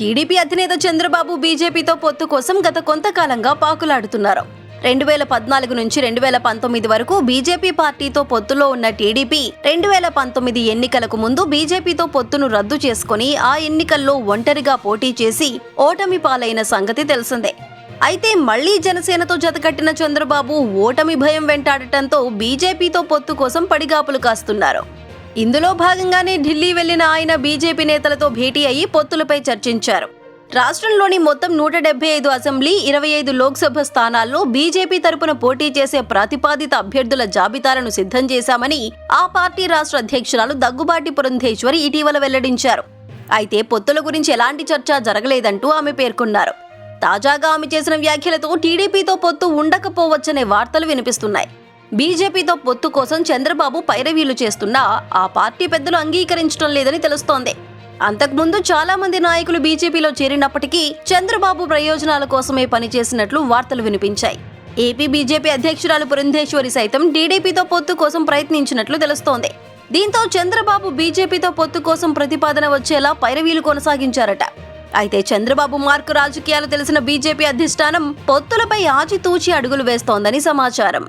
TDP అధినేత చంద్రబాబు బీజేపీతో పొత్తు కోసం గత కొంతకాలంగా పాకులాడుతున్నారు. రెండు వేల పద్నాలుగు నుంచి రెండు వేల పంతొమ్మిది వరకు బీజేపీ పార్టీతో పొత్తులో ఉన్న టీడీపీ రెండు వేల పంతొమ్మిది ఎన్నికలకు ముందు బీజేపీతో పొత్తును రద్దు చేసుకుని ఆ ఎన్నికల్లో ఒంటరిగా పోటీ చేసి ఓటమి పాలైన సంగతి తెలిసిందే. అయితే మళ్ళీ జనసేనతో జతకట్టిన చంద్రబాబు ఓటమి భయం వెంటాడటంతో బీజేపీతో పొత్తు కోసం పడిగాపులు కాస్తున్నారు. ఇందులో భాగంగానే ఢిల్లీ వెళ్ళిన ఆయన బీజేపీ నేతలతో భేటీ అయ్యి పొత్తులపై చర్చించారు. రాష్ట్రంలోని మొత్తం నూట డెబ్బై ఐదు అసెంబ్లీ ఇరవై ఐదు లోక్సభ స్థానాల్లో బీజేపీ తరపున పోటీ చేసే ప్రతిపాదిత అభ్యర్థుల జాబితాలను సిద్ధం చేశామని ఆ పార్టీ రాష్ట్ర అధ్యక్షురాలు దగ్గుబాటి పురంధేశ్వరి ఇటీవల వెల్లడించారు. అయితే పొత్తుల గురించి ఎలాంటి చర్చ జరగలేదంటూ ఆమె పేర్కొన్నారు. తాజాగా ఆమె చేసిన వ్యాఖ్యలతో టీడీపీతో పొత్తు ఉండకపోవచ్చనే వార్తలు వినిపిస్తున్నాయి. బీజేపీతో పొత్తు కోసం చంద్రబాబు పైరవీలు చేస్తున్నా ఆ పార్టీ పెద్దలు అంగీకరించడం లేదని తెలుస్తోంది. అంతకుముందు చాలా మంది నాయకులు బీజేపీలో చేరినప్పటికీ చంద్రబాబు ప్రయోజనాల కోసమే పనిచేసినట్లు వార్తలు వినిపించాయి. ఏపీ బీజేపీ అధ్యక్షురాలు పురంధేశ్వరి సైతం టీడీపీతో పొత్తు కోసం ప్రయత్నించినట్లు తెలుస్తోంది. దీంతో చంద్రబాబు బీజేపీతో పొత్తు కోసం ప్రతిపాదన వచ్చేలా పైరవీలు కొనసాగించారట. అయితే చంద్రబాబు మార్కు రాజకీయాలు తెలిసిన బీజేపీ అధిష్టానం పొత్తులపై ఆచితూచి అడుగులు వేస్తోందని సమాచారం.